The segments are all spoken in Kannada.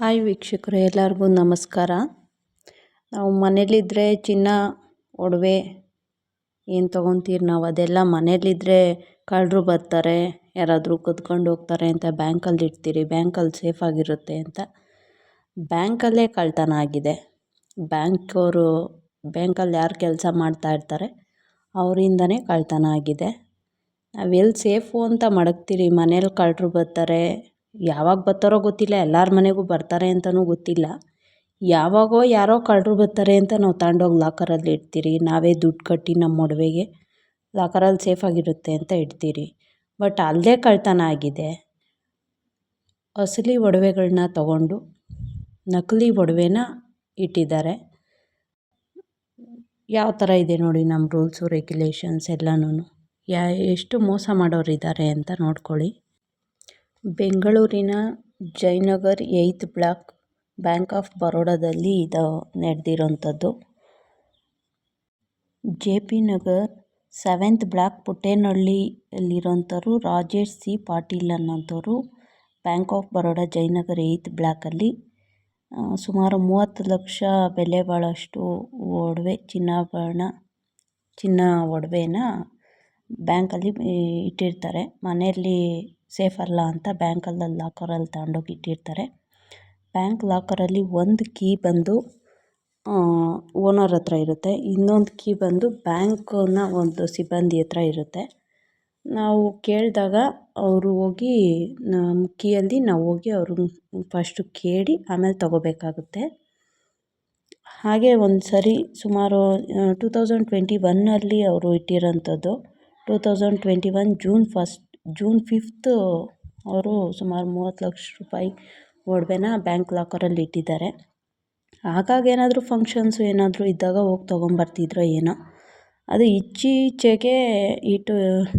ಹಾಯ್ ವೀಕ್ಷಕರು, ಎಲ್ಲರಿಗೂ ನಮಸ್ಕಾರ. ನಾವು ಮನೇಲಿದ್ದರೆ ಚಿನ್ನ, ಒಡವೆ ಏನು ತೊಗೊತೀರಿ ನಾವು? ಅದೆಲ್ಲ ಮನೇಲಿದ್ದರೆ ಕಳ್ಳರು ಬರ್ತಾರೆ, ಯಾರಾದರೂ ಕದ್ಕೊಂಡು ಹೋಗ್ತಾರೆ ಅಂತ ಬ್ಯಾಂಕಲ್ಲಿ ಇಡ್ತೀರಿ, ಬ್ಯಾಂಕಲ್ಲಿ ಸೇಫಾಗಿರುತ್ತೆ ಅಂತ. ಬ್ಯಾಂಕಲ್ಲೇ ಕಳ್ಳತನ ಆಗಿದೆ. ಬ್ಯಾಂಕವರು ಬ್ಯಾಂಕಲ್ಲಿ ಯಾರು ಕೆಲಸ ಮಾಡ್ತಾಯಿರ್ತಾರೆ ಅವರಿಂದನೇ ಕಳ್ತನ ಆಗಿದೆ. ನಾವೆಲ್ಲಿ ಸೇಫು ಅಂತ ಮಡಗ್ತೀರಿ? ಮನೇಲಿ ಕಳ್ಳರು ಬರ್ತಾರೆ ಯಾವಾಗ ಬರ್ತಾರೋ ಗೊತ್ತಿಲ್ಲ, ಎಲ್ಲರ ಮನೆಗೂ ಬರ್ತಾರೆ ಅಂತಲೂ ಗೊತ್ತಿಲ್ಲ. ಯಾವಾಗೋ ಯಾರೋ ಕಳ್ಳರು ಬರ್ತಾರೆ ಅಂತ ನಾವು ತಗೊಂಡೋಗಿ ಲಾಕರಲ್ಲಿ ಇಡ್ತೀರಿ. ನಾವೇ ದುಡ್ಡು ಕಟ್ಟಿ ನಮ್ಮ ಒಡವೆಗೆ ಲಾಕರಲ್ಲಿ ಸೇಫಾಗಿರುತ್ತೆ ಅಂತ ಇಡ್ತೀರಿ. ಬಟ್ ಅಲ್ಲೇ ಕಳ್ಳತನ ಆಗಿದೆ. ಅಸಲಿ ಒಡವೆಗಳನ್ನ ತಗೊಂಡು ನಕಲಿ ಒಡವೆನ ಇಟ್ಟಿದ್ದಾರೆ. ಯಾವ ಥರ ಇದೆ ನೋಡಿ ನಮ್ಮ ರೂಲ್ಸು, ರೆಗ್ಯುಲೇಷನ್ಸ್ ಎಲ್ಲನೂ ಯಾ, ಎಷ್ಟು ಮೋಸ ಮಾಡೋರಿದ್ದಾರೆ ಅಂತ ನೋಡ್ಕೊಳ್ಳಿ. ಬೆಂಗಳೂರಿನ Jayanagar eighth block bank of ಬರೋಡಾದಲ್ಲಿ ಇದು ನಡೆದಿರೋಂಥದ್ದು. J P Nagar seventh block ಪುಟ್ಟೇನಹಳ್ಳಿಯಲ್ಲಿರೋಂಥವ್ರು Rajesh C Patil ಅನ್ನೋಂಥವ್ರು bank of Baroda Jayanagar eighth ಬ್ಲಾಕಲ್ಲಿ ಸುಮಾರು ಮೂವತ್ತು ಲಕ್ಷ ಬೆಲೆ ಬಾಳಷ್ಟು ಒಡವೆ ಚಿನ್ನಾಭರಣ ಚಿನ್ನ ಒಡವೆನ ಬ್ಯಾಂಕಲ್ಲಿ ಇಟ್ಟಿರ್ತಾರೆ. ಮನೆಯಲ್ಲಿ ಸೇಫ್ ಅಲ್ಲ ಅಂತ ಬ್ಯಾಂಕಲ್ಲಿ ಲಾಕರಲ್ಲಿ ತಗೊಂಡೋಗಿ ಇಟ್ಟಿರ್ತಾರೆ. ಬ್ಯಾಂಕ್ ಲಾಕರಲ್ಲಿ ಒಂದು ಕೀ ಬಂದು ಓನರ್ ಹತ್ರ ಇರುತ್ತೆ. ಇನ್ನೊಂದು ಕೀ ಬಂದು ಬ್ಯಾಂಕ್ನ ಒಂದು ಸಿಬ್ಬಂದಿ ಹತ್ರ ಇರುತ್ತೆ. ನಾವು ಕೇಳಿದಾಗ ಅವರು ಹೋಗಿ, ನಮ್ಮ ಕೀಯಲ್ಲಿ ನಾವು ಹೋಗಿ ಅವ್ರನ್ನ ಫಸ್ಟು ಕೇಳಿ ಆಮೇಲೆ ತಗೋಬೇಕಾಗುತ್ತೆ. ಹಾಗೆ ಒಂದು ಸರಿ ಸುಮಾರು ಟೂ ತೌಸಂಡ್ ಟ್ವೆಂಟಿ ಒನ್ನಲ್ಲಿ ಅವರು ಇಟ್ಟಿರೋಂಥದ್ದು. Two thousand twenty one June first June fifth ಅವರು ಸುಮಾರು ಮೂವತ್ತು ಲಕ್ಷ ರೂಪಾಯಿ ಒಡವೆನ ಬ್ಯಾಂಕ್ ಲಾಕರಲ್ಲಿ ಇಟ್ಟಿದ್ದಾರೆ. ಆಗಾಗ ಏನಾದರೂ ಫಂಕ್ಷನ್ಸು ಏನಾದರೂ ಇದ್ದಾಗ ಹೋಗಿ ತೊಗೊಂಬರ್ತಿದ್ರೋ ಏನೋ. ಅದು ಇಚ್ಚೀಚೆಗೆ ಈ ಟು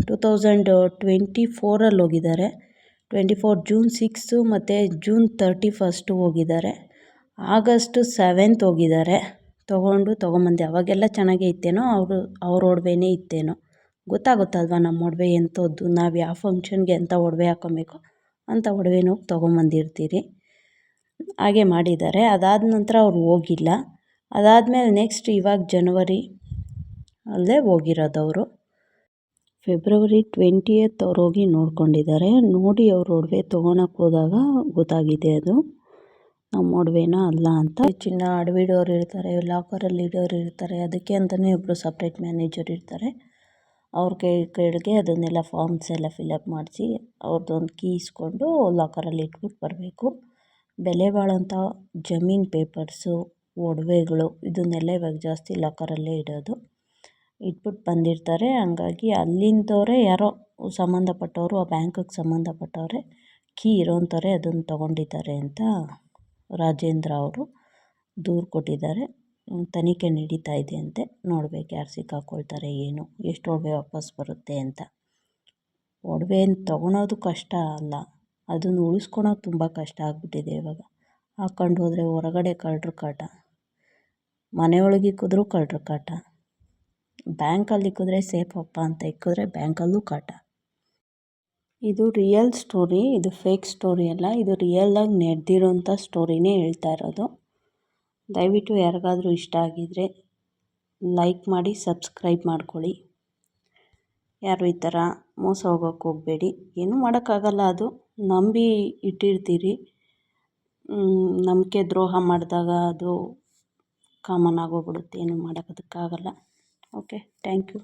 ಟೂ ತೌಸಂಡ್ ಟ್ವೆಂಟಿ ಫೋರಲ್ಲಿ ಹೋಗಿದ್ದಾರೆ. ಟ್ವೆಂಟಿ ಫೋರ್ ಜೂನ್ ಸಿಕ್ಸು ಮತ್ತು ಜೂನ್ ತರ್ಟಿ ಫಸ್ಟು ಹೋಗಿದ್ದಾರೆ. ಆಗಸ್ಟ್ ಸೆವೆಂತ್ ಹೋಗಿದ್ದಾರೆ. ತೊಗೊಂಡು ತೊಗೊಂಬಂದೆ. ಅವಾಗೆಲ್ಲ ಚೆನ್ನಾಗೇ ಇತ್ತೇನೋ, ಅವರು, ಅವ್ರ ಒಡವೆನೇ ಇತ್ತೇನೋ. ಗೊತ್ತಾಗುತ್ತಲ್ವ ನಮ್ಮ ಒಡವೆ ಎಂಥದ್ದು? ನಾವು ಯಾವ ಫಂಕ್ಷನ್ಗೆ ಎಂಥ ಒಡವೆ ಹಾಕ್ಕೊಬೇಕು ಅಂಥ ಒಡವೆನೂ ತೊಗೊಂಬಂದಿರ್ತೀರಿ. ಹಾಗೆ ಮಾಡಿದ್ದಾರೆ. ಅದಾದ ನಂತರ ಅವ್ರು ಹೋಗಿಲ್ಲ. ಅದಾದಮೇಲೆ ನೆಕ್ಸ್ಟ್ ಇವಾಗ ಜನವರಿ ಅಲ್ಲೇ ಹೋಗಿರೋದು ಅವರು. ಫೆಬ್ರವರಿ ಟ್ವೆಂಟಿಯತ್ ಅವ್ರು ಹೋಗಿ ನೋಡ್ಕೊಂಡಿದ್ದಾರೆ. ನೋಡಿ ಅವ್ರು ಒಡವೆ ತೊಗೊಳಕ್ಕೆ ಹೋದಾಗ ಗೊತ್ತಾಗಿದೆ ಅದು. ನಮ್ಮ ಒಡವೆನ ಅಲ್ಲ ಅಂತ. ಚಿನ್ನ ಅಡವಿಡೋರು ಇರ್ತಾರೆ ಲಾಕರಲ್ಲಿ ಇಡೋರು ಇರ್ತಾರೆ, ಅದಕ್ಕೆ ಅಂತಲೇ ಒಬ್ಬರು ಸಪ್ರೇಟ್ ಮ್ಯಾನೇಜರ್ ಇರ್ತಾರೆ. ಅವ್ರ ಕೈ ಕೆಳಗೆ ಅದನ್ನೆಲ್ಲ ಫಾರ್ಮ್ಸ್ ಎಲ್ಲ ಫಿಲಪ್ ಮಾಡಿಸಿ ಅವ್ರದ್ದೊಂದು ಕೀ ಇಸ್ಕೊಂಡು ಲಾಕರಲ್ಲಿ ಇಟ್ಬಿಟ್ಟು ಬರಬೇಕು. ಬೆಲೆ ಬಾಳೋಂಥ ಜಮೀನು ಪೇಪರ್ಸು ಒಡವೆಗಳು ಇದನ್ನೆಲ್ಲ ಇವಾಗ ಜಾಸ್ತಿ ಲಾಕರಲ್ಲೇ ಇಡೋದು. ಇಟ್ಬಿಟ್ಟು ಬಂದಿರ್ತಾರೆ. ಹಂಗಾಗಿ ಅಲ್ಲಿಂದವರೇ ಯಾರೋ ಸಂಬಂಧಪಟ್ಟವರು, ಆ ಬ್ಯಾಂಕಿಗೆ ಸಂಬಂಧಪಟ್ಟವರೇ ಕೀ ಇರೋಂಥವ್ರೆ ಅದನ್ನು ತೊಗೊಂಡಿದ್ದಾರೆ ಅಂತ ರಾಜೇಂದ್ರ ಅವರು ದೂರು ಕೊಟ್ಟಿದ್ದಾರೆ. ತನಿಖೆ ನಡೀತಾ ಇದೆಯಂತೆ ನೋಡ್ಬೇಕು ಯಾರು ಸಿಕ್ಕಾಕೊಳ್ತಾರೆ, ಏನು, ಎಷ್ಟು ಒಡವೆ ವಾಪಸ್ ಬರುತ್ತೆ ಅಂತ. ಒಡವೆನ ತೊಗೊಳೋದು ಕಷ್ಟ ಅಲ್ಲ. ಅದನ್ನು ಉಳಿಸ್ಕೊಳೋದು ತುಂಬ ಕಷ್ಟ ಆಗಿಬಿಟ್ಟಿದೆ ಇವಾಗ. ಹಾಕ್ಕೊಂಡು ಹೋದರೆ ಹೊರಗಡೆ ಕಳ್ಳರು ಕಾಟ. ಮನೆಯೊಳಗೆ ಇಕ್ಕಿದ್ರೂ ಕಳ್ಳರು ಕಾಟ. ಬ್ಯಾಂಕಲ್ಲಿ ಇಕ್ಕಿದ್ರೆ ಸೇಫಪ್ಪ ಅಂತ ಇಕ್ಕಿದ್ರೆ ಬ್ಯಾಂಕಲ್ಲೂ ಕಾಟ. ಇದು ರಿಯಲ್ ಸ್ಟೋರಿ, ಇದು ಫೇಕ್ ಸ್ಟೋರಿ ಅಲ್ಲ. ಇದು ರಿಯಲ್ ಆಗಿ ನಡೆದಿರೋಂಥ ಸ್ಟೋರಿನೇ ಹೇಳ್ತಾ ಇರೋದು. ದಯವಿಟ್ಟು ಯಾರಿಗಾದ್ರೂ ಇಷ್ಟ ಆಗಿದ್ದರೆ ಲೈಕ್ ಮಾಡಿ, ಸಬ್ಸ್ಕ್ರೈಬ್ ಮಾಡ್ಕೊಳ್ಳಿ. ಯಾರು ಈ ಥರ ಮೋಸ ಹೋಗೋಕ್ಕೆ ಹೋಗಬೇಡಿ. ಏನೂ ಮಾಡೋಕ್ಕಾಗಲ್ಲ ಅದು. ನಂಬಿ ಇಟ್ಟಿರ್ತೀರಿ. ನಂಬಿಕೆ ದ್ರೋಹ ಮಾಡಿದಾಗ ಅದು ಕಾಮನ್ ಆಗೋಗ್ಬಿಡುತ್ತೆ. ಏನೂ ಆಗಲ್ಲ ಓಕೆ, ಥ್ಯಾಂಕ್ ಯು.